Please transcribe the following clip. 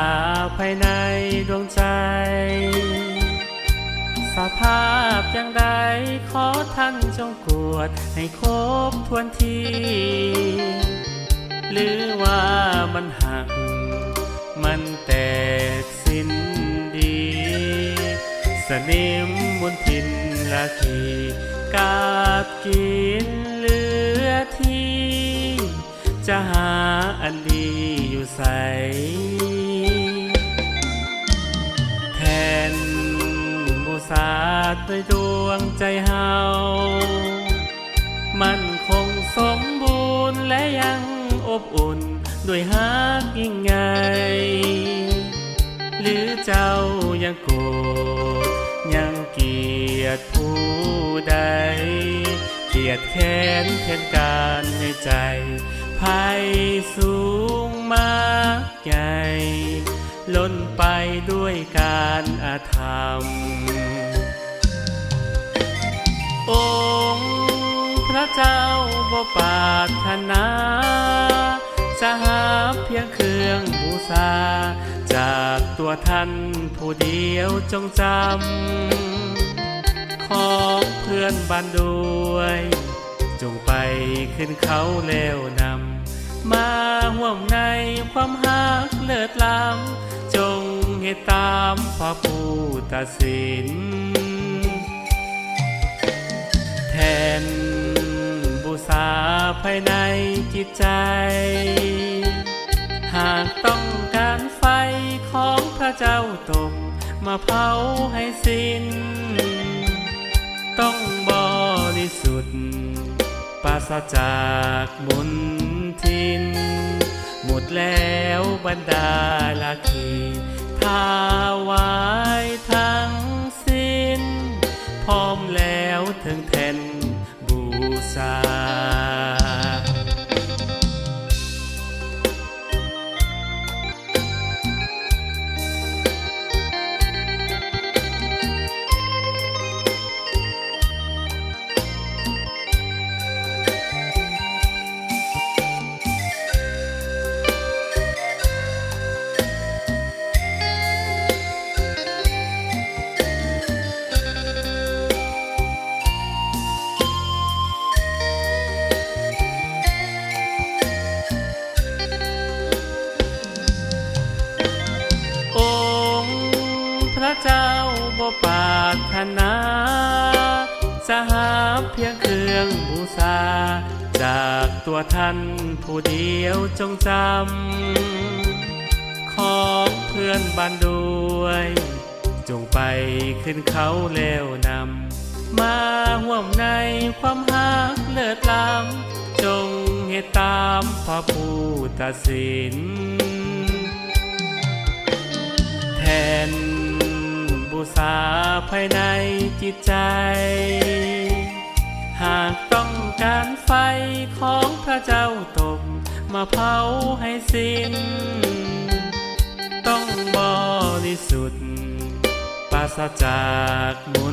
าภายในดวงใจ สภาพอย่างใดขอท่านจงกวดให้ครบทวนที หรือว่ามันหัก มันแตกสิ้นดี สนิมบนทินละทีกาบกินเหลือที่จะหาอันดีอยู่ใส นบูสาดด้วยดวงใจเฮา มันคงสมบูรณ์และยังอบอุ่นด้วยฮักยิ่งใหญ่หรือเจ้ายังโกรธยังเกลียดผู้ใด เกลียดแค้นแค้นการในใจภัยสูงมากใหญ่ ล้นไปด้วยการอาธรรม องค์พระเจ้าบ่ปาถนาจะหาเพียงเครื่องบูชาจากตัวท่านผู้เดียวจงจำ ของเพื่อนบ้านด้วย จงไปขึ้นเขาแล้วนำ มาห่วมในความหักเลิศล้ำจงให้ตามพระผู้ตัดสิน แทนบูษาภายในจิตใจ หากต้องการไฟของพระเจ้าตกมาเผาให้สิ้น ต้องบริสุทธิ์ปราศจากมน ทิน หมดแล้วบรรดาลาคีทาวายทั้งสิ้น พร้อมแล้วถึงแทนบูชา เจ้าบ่ปรารถนาจะหาเพียงเครื่องบูชาจากตัวท่านผู้เดียวจงจำ ของเพื่อนบ้านด้วย จงไปขึ้นเขาแล้วนำ มาห่วมในความหักเลิศล้ำจงเหตุตามพระผู้ตัดสิน บูษาภายในจิตใจ หากต้องการไฟของพระเจ้าตกมาเผาให้สิ้น ต้องบริสุทธิ์ปราศจากม